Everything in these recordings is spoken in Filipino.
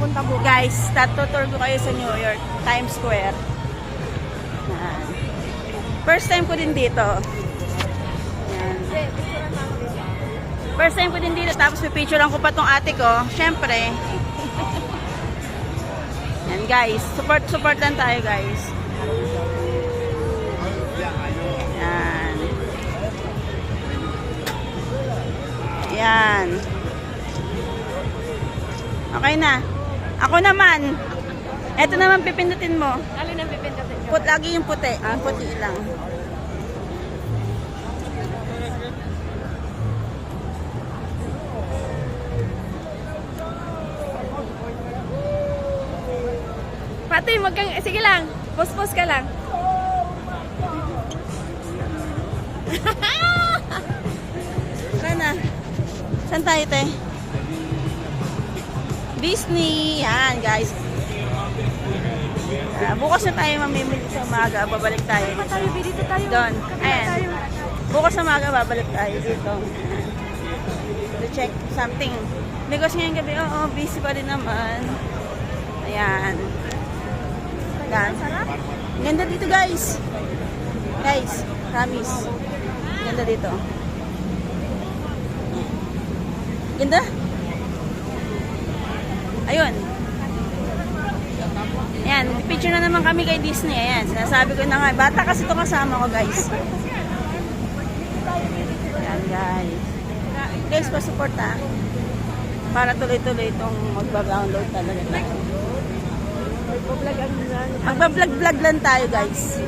pupunta bukas. Guys, tatutur ko kayo sa New York, Times Square. Yan. First time ko din dito. Yan. First time ko din dito, tapos pipicturean ko pa tong ate ko. Siyempre. Yan guys, support support lang tayo guys. Yan. Yan. Okay na. Ako naman. Ito naman pipindutin mo. Alin ang pipindutin nyo? Put lagi yung puti. Yung puti lang. Pati, wag kang, eh, sige lang. Post-post ka lang. Saan na? Saan tayo, te? Disney. Yan, guys. Ah, bukas na tayo mamimili sa umaga. Babalik tayo. Kape tayo, dito tayo. Doon. Ayan. Bukas na umaga, babalik tayo dito. To check something. Because ngayong gabi, oo, busy pa rin naman. Ayan. Yan. Sarap. Ganda dito, guys. Guys, promise. Ganda dito. Ganda. Ayun. Ayan, picture na naman kami kay Disney. Ayan, sinasabi ko na nga. Bata kasi ito kasama ko, guys. Ayan, guys. Guys, pa-support ha. Para tuloy-tuloy itong magbabound talaga. Magbablog-vlog lang tayo, guys.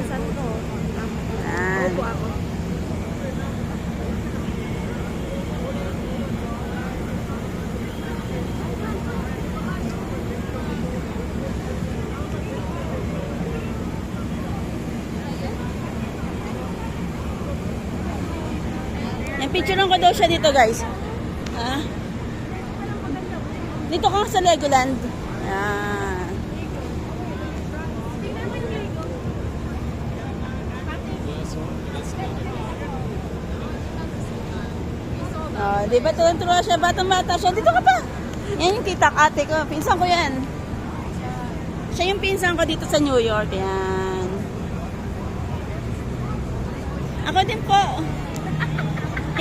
Ayan. Picture ko daw siya dito, guys. Ha? Dito ka sa Legoland. Ayan. Oh, di ba tuwan-tuwa siya, batang-bata siya. Dito ka pa. Yan yung titak ate ko. Pinsan ko yan. Siya yung pinsan ko dito sa New York. Yan. Ako din po.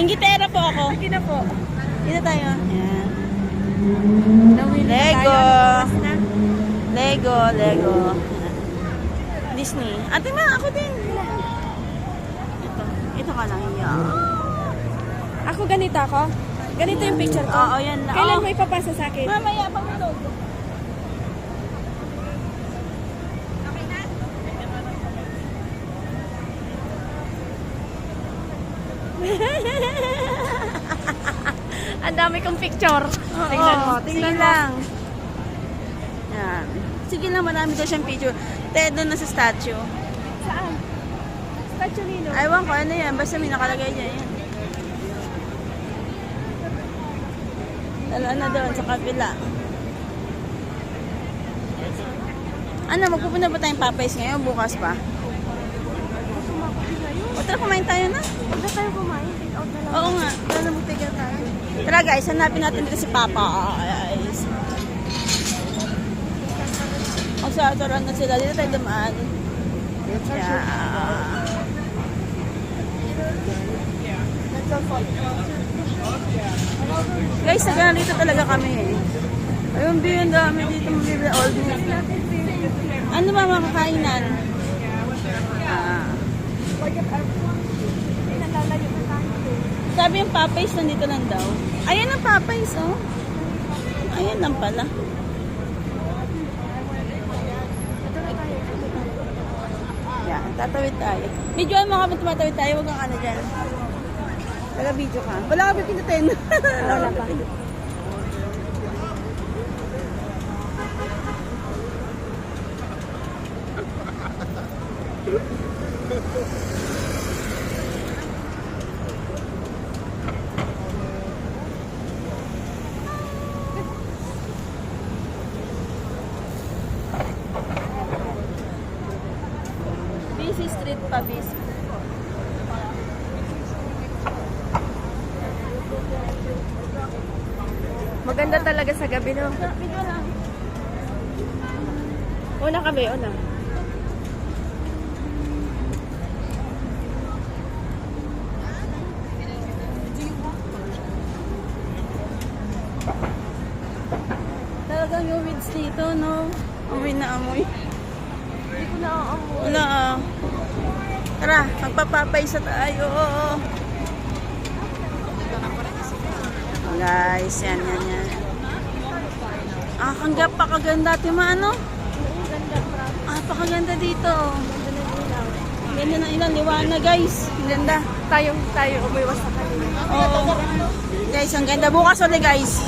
Ingitera po ako. Sige na po. Dito tayo. Yan. Nawili Lego. Lego, Lego. Disney. Ate ma, ako din. Ito. Ito ka lang. Yeah. Ako ganito ako? Ganito yung picture ko? Oo, yan. Kailan Oo. mo ipapasa sa akin? Mamaya, pagulog. Ang dami kong picture. Tingnan. Sige Tingnan lang. Yan. Sige lang, marami daw siyang picture. Te, doon na sa statue. Saan? Statue Nino. Aywan ko, ano yan? Basta may nakalagay niya yan. Wala na doon sa kabila. Ano, magpupunta ba tayong Popeyes ngayon? Bukas pa? O tara, kumain tayo na. Huwag na tayo kumain. Take out na lang. Oo nga, tara na magtigil tayo. Tara guys, hanapin natin dito si Papa. Guys. Magsaturan na sila. Dito tayo dumaan. Yeah. Guys, nagana dito talaga kami eh. Ayun, B, ang dami dito mabibili. All this. Ano ba mga kakainan? Ah. Ay, nalalayo na tayo. Sabi yung Popeyes nandito lang daw. Ayan ang Popeyes, oh. Ayan lang pala. Yan, tatawid tayo. Video mo kami tumatawid tayo, huwag kang ano dyan. Taga-video ka. Wala ka pipindutin. Wala pa. Busy street pa, busy. Maganda talaga sa gabi, no? Una ka, be. Una. Talagang yung weeds dito, no? Amoy na amoy. Na aamoy. Wala ah. Tara, magpapapay sa tayo. Guys, yan, yan, yan. Ah, kanggap pa kaganda, Tima, ano? Ah, pakaganda dito. Ang Ganda ng ilang liwanag, guys. Ang ganda. Tayo, tayo, umiwas sa kanila. Oo. Guys, ang ganda. Bukas ulit, guys.